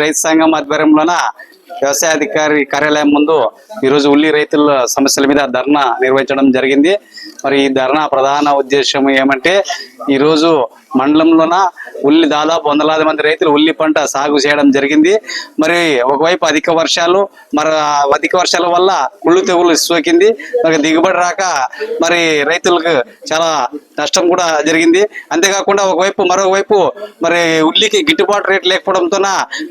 రైతు సంఘం ఆధ్వర్యంలోన వ్యవసాయ అధికారి కార్యాలయం ముందు ఈరోజు ఉల్లి రైతుల సమస్యల మీద ధర్నా నిర్వహించడం జరిగింది. మరి ఈ ధర్నా ప్రధాన ఉద్దేశం ఏమంటే ఈరోజు మండలంలోన ఉల్లి దాదాపు వందలాది మంది రైతులు ఉల్లి పంట సాగు చేయడం జరిగింది. మరి ఒకవైపు అధిక వర్షాలు మరి అధిక వర్షాల వల్ల కుళ్ళు తెగులు సోకింది. మరి దిగుబడి రాక మరి రైతులకు చాలా నష్టం కూడా జరిగింది. అంతేకాకుండా ఒకవైపు మరోవైపు మరి ఉల్లికి గిట్టుబాటు రేట్ లేకపోవడంతోన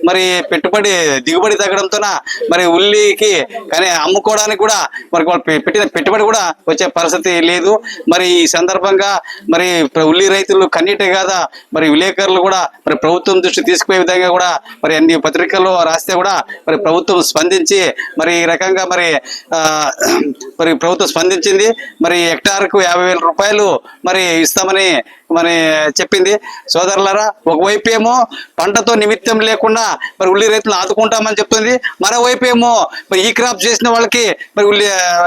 మరి పెట్టుబడి దిగుబడి తగ్గడంతోన మరి ఉల్లికి కానీ అమ్ముకోవడానికి కూడా మరి వాళ్ళు పె- పెట్టిన పెట్టుబడి కూడా వచ్చే పరిస్థితి లేదు. మరి ఈ సందర్భంగా మరి ఉల్లి రైతులు కన్నీటే కాదా? మరి విలేకరులు కూడా మరి ప్రభుత్వం దృష్టి తీసుకునే విధంగా కూడా మరి అన్ని పత్రికల్లో రాస్తే కూడా మరి ప్రభుత్వం స్పందించి మరి ఈ రకంగా మరి మరి ప్రభుత్వం స్పందించింది. మరి హెక్టార్కు యాభై వేల రూపాయలు మరి ఇస్తామని మరి చెప్పింది. సోదరులరా ఒకవైపు ఏమో పంటతో నిమిత్తం లేకుండా మరి ఉల్లి రైతులు ఆదుకుంటామని చెప్తుంది. మరోవైపు ఏమో మరి ఈ క్రాప్ చేసిన వాళ్ళకి మరి ఉల్లి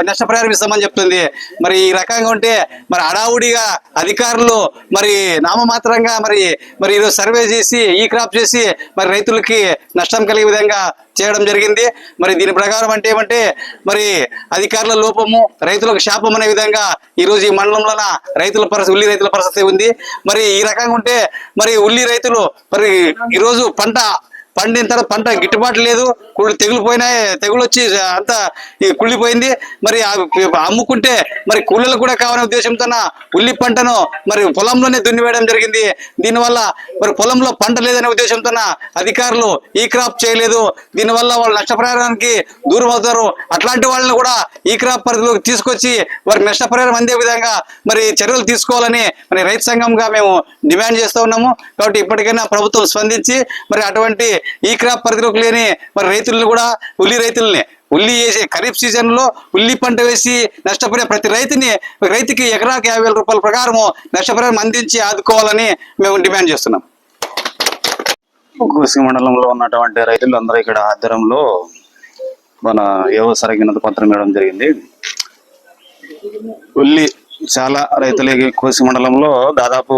నష్టపరిహారం ఇస్తామని చెప్తుంది. మరి ఈ రకంగా ఉంటే మరి హడావుడిగా అధికారులు మరి నామమాత్రంగా మరి మరి ఈరోజు సర్వే చేసి ఈ క్రాప్ చేసి మరి రైతులకి నష్టం కలిగే విధంగా చేయడం జరిగింది. మరి దీని ప్రకారం అంటే ఏమంటే మరి అధికారుల లోపము రైతులకు శాపం అనే విధంగా ఈ రోజు ఈ మండలంలోన రైతుల పరిస్థితి ఉల్లి రైతుల పరిస్థితి ఉంది. మరి ఈ రకంగా ఉంటే మరి ఉల్లి రైతులు మరి ఈ రోజు పంట పండిన తర్వాత పంట గిట్టుబాటు లేదు కుళ్ళు తెగులుపోయినాయి తెగులు వచ్చి అంతా ఈ కుళ్ళిపోయింది. మరి ఆ అమ్ముకుంటే మరి కూలీలు కూడా కావాలనే ఉద్దేశంతో ఉల్లి పంటను మరి పొలంలోనే దున్నివేయడం జరిగింది. దీనివల్ల మరి పొలంలో పంట లేదనే ఉద్దేశంతో అధికారులు ఈ క్రాప్ చేయలేదు. దీనివల్ల వాళ్ళు నష్టపరిహారానికి దూరం అవుతారు అట్లాంటి వాళ్ళని కూడా ఈ క్రాప్ పరిధిలోకి తీసుకొచ్చి వారి నష్టపరిహారం అందే విధంగా మరి చర్యలు తీసుకోవాలని మరి రైతు సంఘంగా మేము డిమాండ్ చేస్తూ ఉన్నాము. కాబట్టి ఇప్పటికైనా ప్రభుత్వం స్పందించి మరి అటువంటి ఈ క్రాప్ పరిధిలోకి లేని మరి రైతులను కూడా ఉల్లి రైతుల్ని. ఉల్లి వేసే ఖరీఫ్ సీజన్లో ఉల్లి పంట వేసి నష్టపోయే ప్రతి రైతుని రైతుకి ఎకరాకి యాభై వేల రూపాయల ప్రకారము నష్టపరిహారం అందించి ఆదుకోవాలని మేము డిమాండ్ చేస్తున్నాం. కోసి మండలంలో ఉన్నటువంటి రైతులు అందరూ ఇక్కడ ఆధ్వర్యంలో మన వ్యవసాయ గిన్నత పత్రం ఇవ్వడం జరిగింది. ఉల్లి చాలా రైతులకి కోసి మండలంలో దాదాపు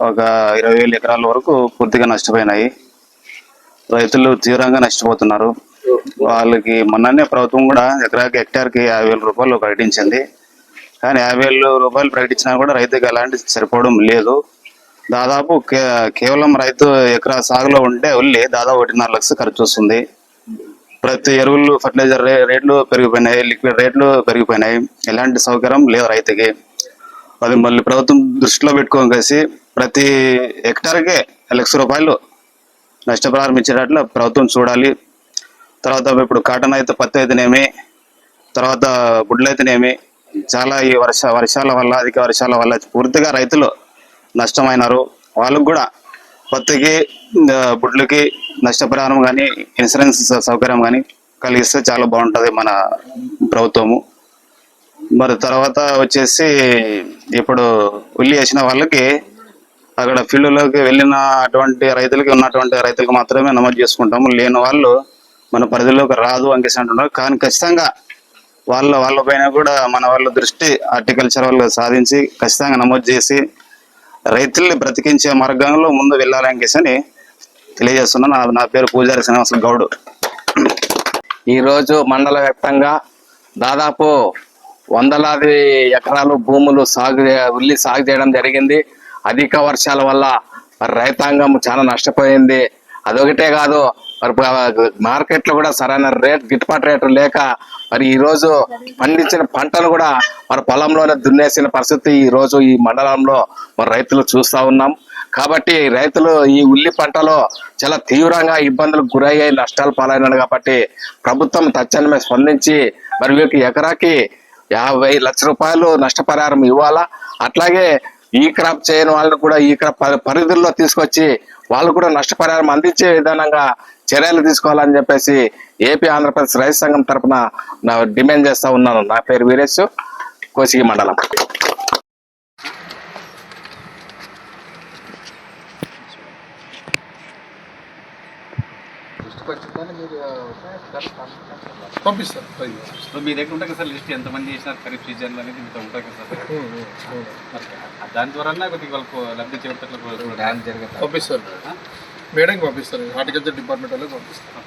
ఒక ఇరవై వేల ఎకరాల వరకు పూర్తిగా నష్టపోయినాయి. రైతులు తీవ్రంగా నష్టపోతున్నారు. వాళ్ళకి మొన్ననే ప్రభుత్వం కూడా ఎకరాకి హెక్టార్కి యాభై వేల రూపాయలు ప్రకటించింది. కానీ యాభై వేల రూపాయలు ప్రకటించినా కూడా రైతుకి ఎలాంటి సరిపోవడం లేదు. దాదాపు కే- కేవలం రైతు ఎకరా సాగులో ఉంటే ఉల్లి దాదాపు ఒకటిన్నర లక్షలు ఖర్చు వస్తుంది. ప్రతి ఎరువులు ఫర్టిలైజర్ రేట్లు పెరిగిపోయినాయి లిక్విడ్ రేట్లు పెరిగిపోయినాయి. ఎలాంటి సౌకర్యం లేదు రైతుకి. అది మళ్ళీ ప్రభుత్వం దృష్టిలో పెట్టుకొని కలిసి ప్రతి హెక్టార్కే లక్ష రూపాయలు నష్టపరిహారం ఇచ్చేటట్లు ప్రభుత్వం చూడాలి. తర్వాత ఇప్పుడు కాటన్ అయితే పత్తి అయితేనేమి తర్వాత గుడ్లు అయితేనేమి చాలా ఈ వర్ష వర్షాల వల్ల అధిక వర్షాల వల్ల పూర్తిగా రైతులు నష్టమైనారు. వాళ్ళకు కూడా పత్తికి బుడ్లకి నష్టపరిహారం కానీ ఇన్సూరెన్స్ సౌకర్యం కానీ కలిగిస్తే చాలా బాగుంటుంది మన ప్రభుత్వము. మరి తర్వాత వచ్చేసి ఇప్పుడు ఉల్లి వేసిన వాళ్ళకి అక్కడ ఫీల్డ్లోకి వెళ్ళిన అటువంటి రైతులకి ఉన్నటువంటి రైతులకు మాత్రమే నమోదు చేసుకుంటాము. లేని వాళ్ళు మన పరిధిలోకి రాదు అంకేసి అంటున్నారు. కానీ ఖచ్చితంగా వాళ్ళ వాళ్ళపైన కూడా మన వాళ్ళ దృష్టి హార్టికల్చర్ వాళ్ళు సాధించి ఖచ్చితంగా నమోదు చేసి రైతుల్ని బ్రతికించే మార్గంలో ముందు వెళ్ళాలనికేసి అని తెలియజేస్తున్నాను. నా- నా పేరు పూజారి శ్రీనివాస గౌడ్. ఈరోజు మండల వ్యాప్తంగా దాదాపు వందలాది ఎకరాలు భూములు సాగు ఉల్లి సాగు చేయడం జరిగింది. అధిక వర్షాల వల్ల మరి రైతాంగం చాలా నష్టపోయింది. అదొకటే కాదు మరి మార్కెట్లో కూడా సరైన రేట్ గిట్టుబాటు రేటు లేక మరి ఈరోజు పండించిన పంటను కూడా మరి పొలంలోనే దున్నేసిన పరిస్థితి ఈరోజు ఈ మండలంలో మరి రైతులు చూస్తా ఉన్నాం. కాబట్టి రైతులు ఈ ఉల్లి పంటలో చాలా తీవ్రంగా ఇబ్బందులకు గురయ్యాయి నష్టాలు పాలైనాడు కాబట్టి ప్రభుత్వం తక్షణమే స్పందించి మరి వీటికి ఎకరాకి యాభై లక్ష రూపాయలు నష్టపరిహారం ఇవ్వాలా? అట్లాగే ఈ క్రాప్ చేయని వాళ్ళని కూడా ఈ క్రాప్ పరిధుల్లో తీసుకొచ్చి వాళ్ళు కూడా నష్టపరిహారం అందించే విధానంగా చర్యలు తీసుకోవాలని చెప్పేసి ఏపీ ఆంధ్రప్రదేశ్ రైతు సంఘం తరపున డిమాండ్ చేస్తా ఉన్నాను. నా పేరు వీరేష్ కోసిగి మండలం. పంపిస్తారు. మీ దగ్గర ఉంటుంది కదా సార్ లిస్ట్ ఎంతమంది చేసినారు ఖరీఫ్ సీజన్లో అనేది మీతో ఉంటుంది కదా సార్. దాని ద్వారా కొద్దిగా వాళ్ళకు లబ్ధి చేపట్టట్లు పంపిస్తారు. మేడంకి పంపిస్తాను హార్టికల్చర్ డిపార్ట్మెంట్ వాళ్ళకి పంపిస్తాను